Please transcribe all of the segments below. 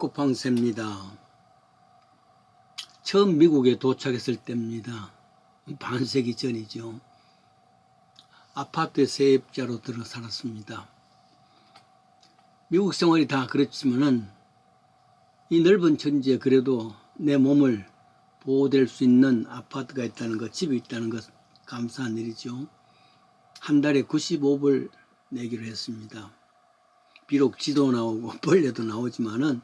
마코팡세입니다. 처음 미국에 도착했을 때입니다. 반세기 전이죠. 아파트에 세입자로 들어 살았습니다. 미국 생활이 다 그렇지만은 이 넓은 천지에 그래도 내 몸을 보호될 수 있는 아파트가 있다는 것, 집이 있다는 것 감사한 일이죠. 한 달에 95불 내기로 했습니다. 비록 지도 나오고 벌레도 나오지만은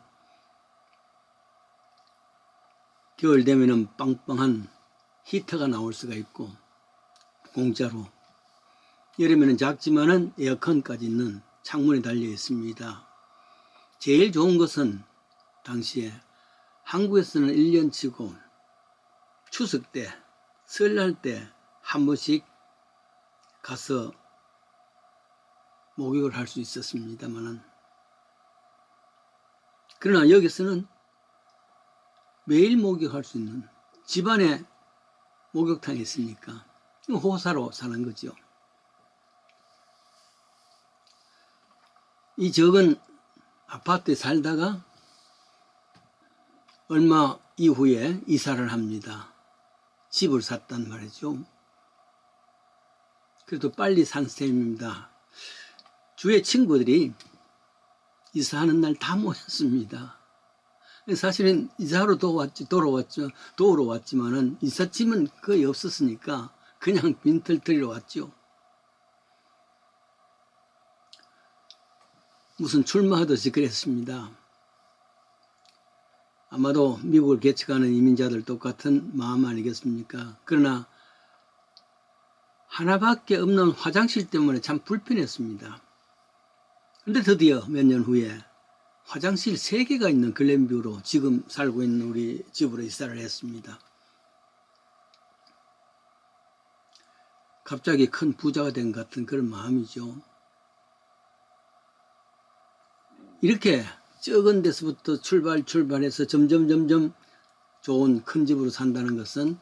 겨울 되면은 빵빵한 히터가 나올 수가 있고 공짜로 여름에는 작지만은 에어컨까지 있는 창문에 달려 있습니다. 제일 좋은 것은 당시에 한국에서는 1년치고 추석 때, 설날 때 한 번씩 가서 목욕을 할 수 있었습니다만은 그러나 여기서는 매일 목욕할 수 있는 집안에 목욕탕이 있으니까 호사로 사는 거죠. 이 적은 아파트에 살다가 얼마 이후에 이사를 합니다. 집을 샀단 말이죠. 그래도 빨리 산 셈입니다. 주의 친구들이 이사하는 날 다 모였습니다. 사실은 이사하러 돌아왔지, 돌아왔죠. 도우러 왔지만은 이삿짐은 거의 없었으니까 그냥 빈털터리로 왔죠. 무슨 출마하듯이 그랬습니다. 아마도 미국을 개척하는 이민자들 똑같은 마음 아니겠습니까? 그러나 하나밖에 없는 화장실 때문에 참 불편했습니다. 근데 드디어 몇 년 후에 화장실 3개가 있는 글램뷰로 지금 살고 있는 우리 집으로 이사를 했습니다. 갑자기 큰 부자가 된것 같은 그런 마음이죠. 이렇게 적은 데서부터 출발 출발해서 점점 점점 좋은 큰 집으로 산다는 것은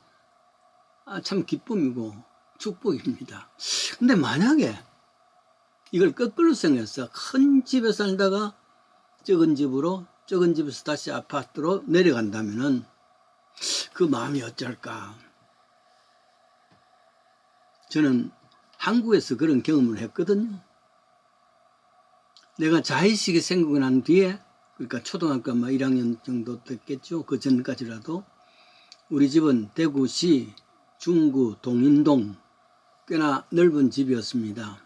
아, 참 기쁨이고 축복입니다. 근데 만약에 이걸 거꾸로 생각해서 큰 집에 살다가 적은 집으로 적은 집에서 다시 아파트로 내려간다면은 그 마음이 어쩔까? 저는 한국에서 그런 경험을 했거든요. 내가 자의식이 생기고 난 뒤에 그러니까 초등학교 아마 1학년 정도 됐겠죠. 그 전까지라도 우리 집은 대구시 중구 동인동 꽤나 넓은 집이었습니다.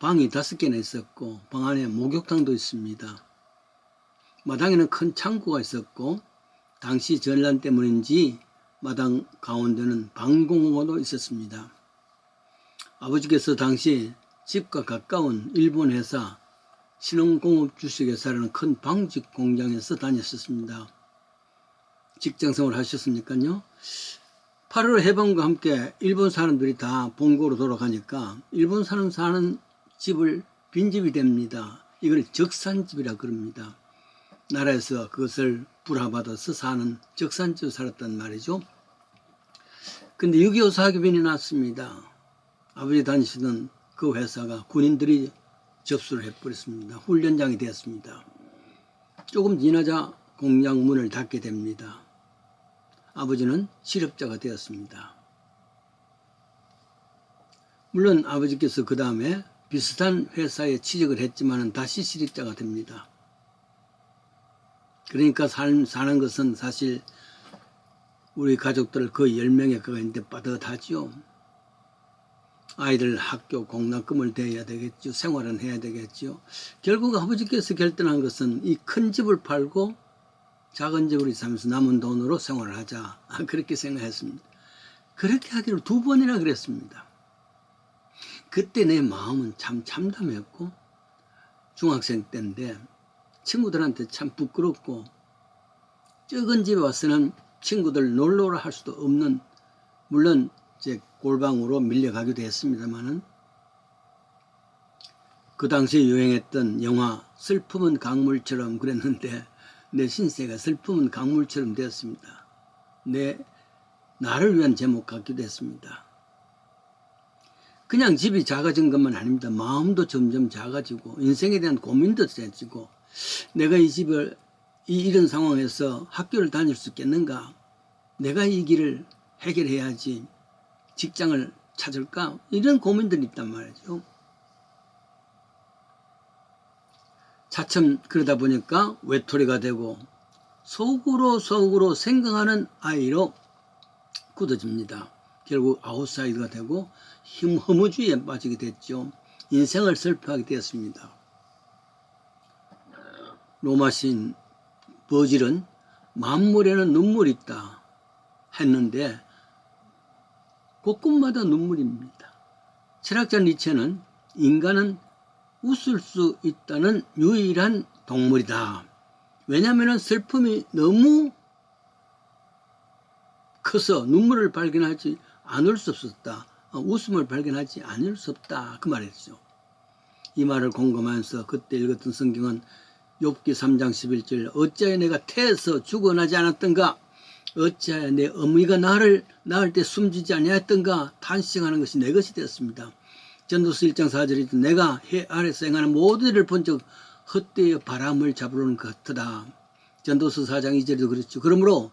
방이 다섯 개나 있었고 방 안에 목욕탕도 있습니다. 마당에는 큰 창고가 있었고 당시 전란 때문인지 마당 가운데는 방공호도 있었습니다. 아버지께서 당시 집과 가까운 일본 회사 신흥공업 주식회사라는 큰 방직 공장에서 다녔었습니다. 직장 생활 하셨습니까요? 8월 해방과 함께 일본 사람들이 다 본고로 돌아가니까 일본 사람 사는 집을 빈집이 됩니다. 이걸 적산집이라 그럽니다. 나라에서 그것을 불화받아서 사는 적산집에 살았단 말이죠. 근데 6.25 사기변이 났습니다. 아버지 다니시던 그 회사가 군인들이 접수를 해버렸습니다. 훈련장이 되었습니다. 조금 지나자 공장 문을 닫게 됩니다. 아버지는 실업자가 되었습니다. 물론 아버지께서 그 다음에 비슷한 회사에 취직을 했지만 다시 실업자가 됩니다. 그러니까 삶 사는 것은 사실 우리 가족들 거의 10명의 가가 있는데 빠듯하지요. 아이들 학교 공납금을 대야 되겠죠. 생활은 해야 되겠죠. 결국 아버지께서 결단한 것은 이 큰 집을 팔고 작은 집으로 살면서 남은 돈으로 생활을 하자. 아, 그렇게 생각했습니다. 그렇게 하기로 두 번이나 그랬습니다. 그때 내 마음은 참 참담했고 중학생 때인데 친구들한테 참 부끄럽고 적은 집에 와서는 친구들 놀러라 할 수도 없는 물론 제 골방으로 밀려가기도 했습니다만은 그 당시에 유행했던 영화 슬픔은 강물처럼 그랬는데 내 신세가 슬픔은 강물처럼 되었습니다. 내 나를 위한 제목 같기도 했습니다. 그냥 집이 작아진 것만 아닙니다. 마음도 점점 작아지고 인생에 대한 고민도 세지고 내가 이 집을 이 이런 상황에서 학교를 다닐 수 있겠는가? 내가 이 길을 해결해야지 직장을 찾을까? 이런 고민들이 있단 말이죠. 차츰 그러다 보니까 외톨이가 되고 속으로 속으로 생각하는 아이로 굳어집니다. 결국 아웃사이드가 되고 힘 허무주의에 빠지게 됐죠. 인생을 슬퍼하게 되었습니다. 로마 신 버질은 만물에는 눈물이 있다 했는데 곳곳마다 눈물입니다. 철학자 니체는 인간은 웃을 수 있다는 유일한 동물이다. 왜냐하면 슬픔이 너무 커서 눈물을 발견하지 않을 수 없었다. 어, 웃음을 발견하지 않을 수 없다. 그 말이죠. 이 말을 공감하면서 그때 읽었던 성경은 욥기 3장 11절 어찌하여 내가 태에서 죽어나지 않았던가 어찌하여 내 어미가 나를 낳을 때 숨지지 아니하였던가 탄식하는 것이 내 것이 되었습니다. 전도서 1장 4절에 내가 해 아래서 행하는 모든 일을 본 적 헛되어 바람을 잡으려는 것 같으다. 전도서 4장 2절에도 그렇죠. 그러므로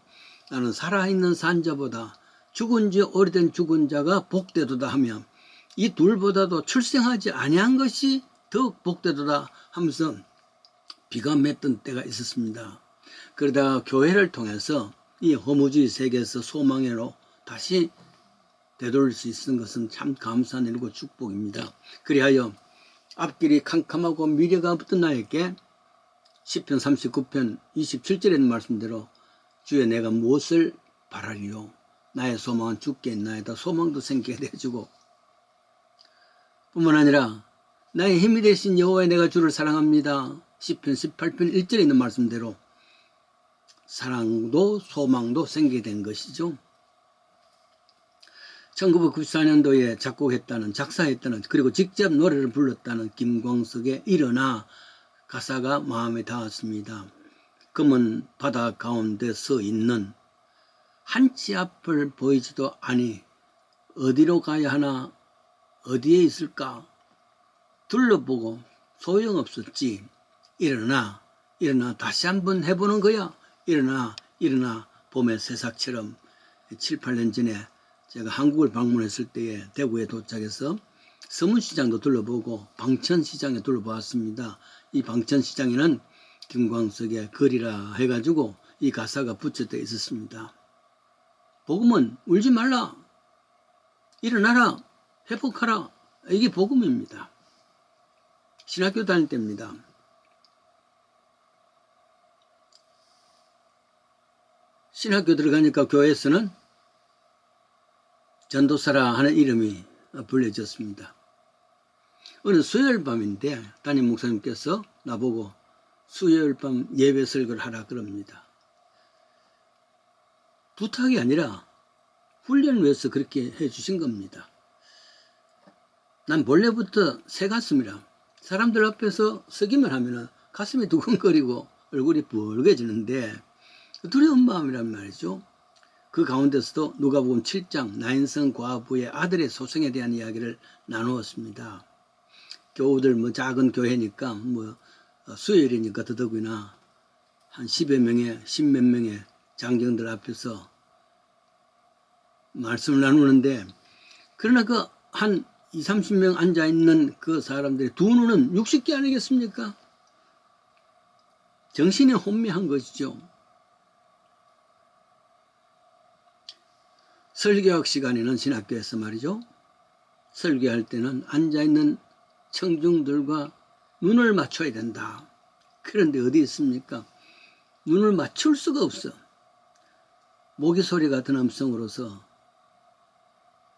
나는 살아있는 산자보다 죽은 지 오래된 죽은 자가 복되도다 하며 이 둘보다도 출생하지 아니한 것이 더욱 복되도다 하면서 비가 맺던 때가 있었습니다. 그러다가 교회를 통해서 이 허무주의 세계에서 소망으로 다시 되돌릴 수 있는 것은 참 감사한 일이고 축복입니다. 그리하여 앞길이 캄캄하고 미래가 없던 나에게 10편 39편 27절에 있는 말씀대로 주여 내가 무엇을 바라리요 나의 소망은 죽게 있나이다 소망도 생기게 해주고. 뿐만 아니라 나의 힘이 되신 여호와의 내가 주를 사랑합니다. 10편 18편 1절에 있는 말씀대로 사랑도 소망도 생기게 된 것이죠. 1994년도에 작곡했다는 작사했다는 그리고 직접 노래를 불렀다는 김광석의 일어나 가사가 마음에 닿았습니다. 검은 바다 가운데 서 있는 한치 앞을 보이지도 아니 어디로 가야 하나 어디에 있을까 둘러보고 소용없었지 일어나 일어나 다시 한번 해보는 거야 일어나 일어나 봄의 새싹처럼 7, 8년 전에 제가 한국을 방문했을 때에 대구에 도착해서 서문시장도 둘러보고 방천시장에 둘러보았습니다. 이 방천시장에는 김광석의 글이라 해가지고 이 가사가 붙여져 있었습니다. 복음은 울지 말라. 일어나라. 회복하라. 이게 복음입니다. 신학교 다닐 때입니다. 신학교 들어가니까 교회에서는 전도사라 하는 이름이 불려졌습니다. 어느 수요일 밤인데 담임 목사님께서 나보고 수요일 밤 예배 설교를 하라 그럽니다. 부탁이 아니라 훈련을 위해서 그렇게 해주신 겁니다. 난 본래부터 새 가슴이라 사람들 앞에서 서기만 하면 가슴이 두근거리고 얼굴이 붉어지는데 두려운 마음이란 말이죠. 그 가운데서도 누가복음 7장 나인성 과부의 아들의 소생에 대한 이야기를 나누었습니다. 교우들 뭐 작은 교회니까 뭐 어, 수요일이니까 더더구나 한 10여 명의 10몇 명의 장정들 앞에서 말씀을 나누는데 그러나 그 한 2, 30명 앉아 있는 그 사람들의 두 눈은 60개 아니겠습니까? 정신이 혼미한 것이죠. 설교학 시간에는 신학교에서 말이죠. 설교할 때는 앉아 있는 청중들과 눈을 맞춰야 된다. 그런데 어디 있습니까? 눈을 맞출 수가 없어. 모기 소리 같은 음성으로서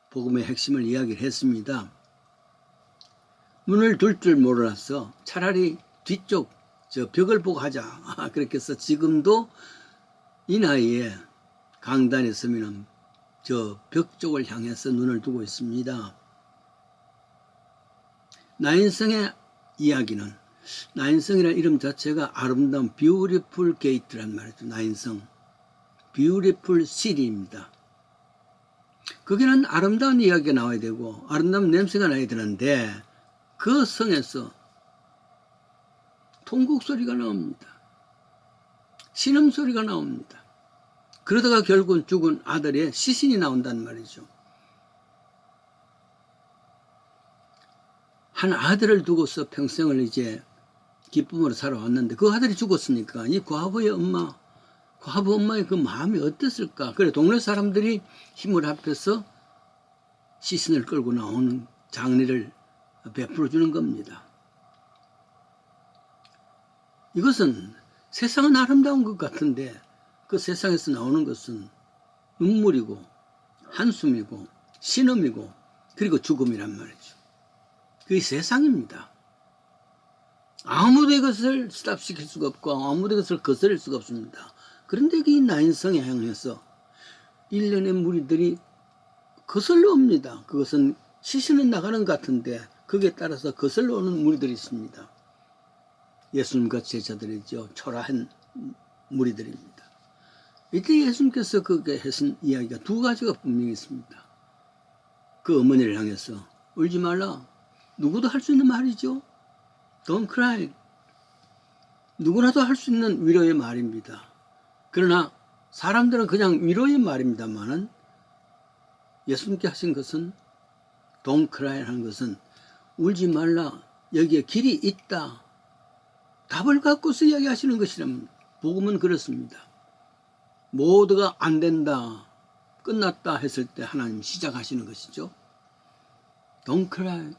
복음의 핵심을 이야기를 했습니다. 눈을 둘 줄 몰라서 차라리 뒤쪽 저 벽을 보고 하자. 그렇게 해서 지금도 이 나이에 강단에 서면 저 벽 쪽을 향해서 눈을 두고 있습니다. 나인성의 이야기는 나인성이라는 이름 자체가 아름다운 뷰티풀 게이트란 말이죠. 나인성. 뷰티풀 시리입니다. 거기는 아름다운 이야기가 나와야 되고 아름다운 냄새가 나야 되는데 그 성에서 통곡 소리가 나옵니다. 신음 소리가 나옵니다. 그러다가 결국은 죽은 아들의 시신이 나온단 말이죠. 한 아들을 두고서 평생을 이제 기쁨으로 살아왔는데 그 아들이 죽었으니까 이 과부의 엄마, 과부 엄마의 그 마음이 어땠을까? 그래 동네 사람들이 힘을 합해서 시신을 끌고 나오는 장례를 베풀어 주는 겁니다. 이것은 세상은 아름다운 것 같은데 그 세상에서 나오는 것은 눈물이고 한숨이고 신음이고 그리고 죽음이란 말이죠. 그게 세상입니다. 아무도 이것을 스탑시킬 수가 없고 아무도 이것을 거스릴 수가 없습니다. 그런데 이 나인성에 향해서 일련의 무리들이 거슬러 옵니다. 그것은 시신은 나가는 것 같은데 거기에 따라서 거슬러 오는 무리들이 있습니다. 예수님과 제자들이죠. 초라한 무리들입니다. 이때 예수님께서 그게 하신 이야기가 두 가지가 분명히 있습니다. 그 어머니를 향해서 울지 말라. 누구도 할 수 있는 말이죠. Don't cry. 누구라도 할 수 있는 위로의 말입니다. 그러나 사람들은 그냥 위로의 말입니다만은 예수님께 하신 것은 하는 것은 울지 말라. 여기에 길이 있다. 답을 갖고서 이야기하시는 것이랍니다. 복음은 그렇습니다. 모두가 안 된다, 끝났다 했을 때 하나님 시작하시는 것이죠. Cry.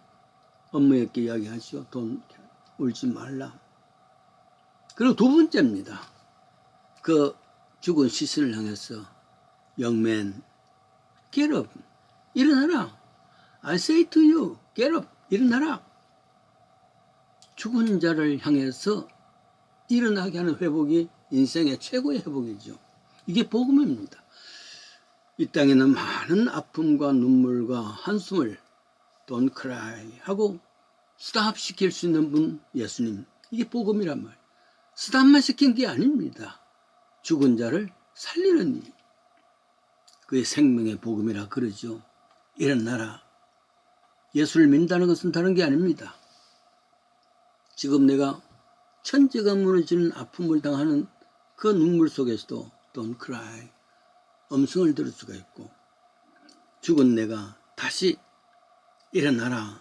엄마에게 이야기하시오. 돈 울지 말라. 그리고 두 번째입니다. 그 죽은 시신을 향해서 영맨 get up 일어나라. I say to you get up 일어나라. 죽은 자를 향해서 일어나게 하는 회복이 인생의 최고의 회복이죠. 이게 복음입니다. 이 땅에는 많은 아픔과 눈물과 한숨을 don't cry 하고 스탑 시킬 수 있는 분 예수님. 이게 복음이란 말. 스탑만 시킨 게 아닙니다. 죽은 자를 살리는 일. 그게 생명의 복음이라 그러죠. 일어나라. 예수를 믿는다는 것은 다른 게 아닙니다. 지금 내가 천지가 무너지는 아픔을 당하는 그 눈물 속에서도 don't cry 음성을 들을 수가 있고 죽은 내가 다시 일어나라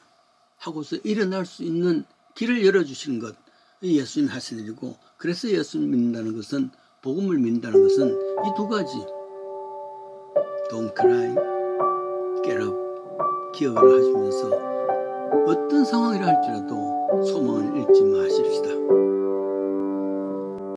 하고서 일어날 수 있는 길을 열어주시는 것 예수님 하신 일이고 그래서 예수님 믿는다는 것은 복음을 믿는다는 것은 이 두 가지 don't cry get up 기억을 하시면서 어떤 상황이라 할지라도 소망을 잃지 마십시다.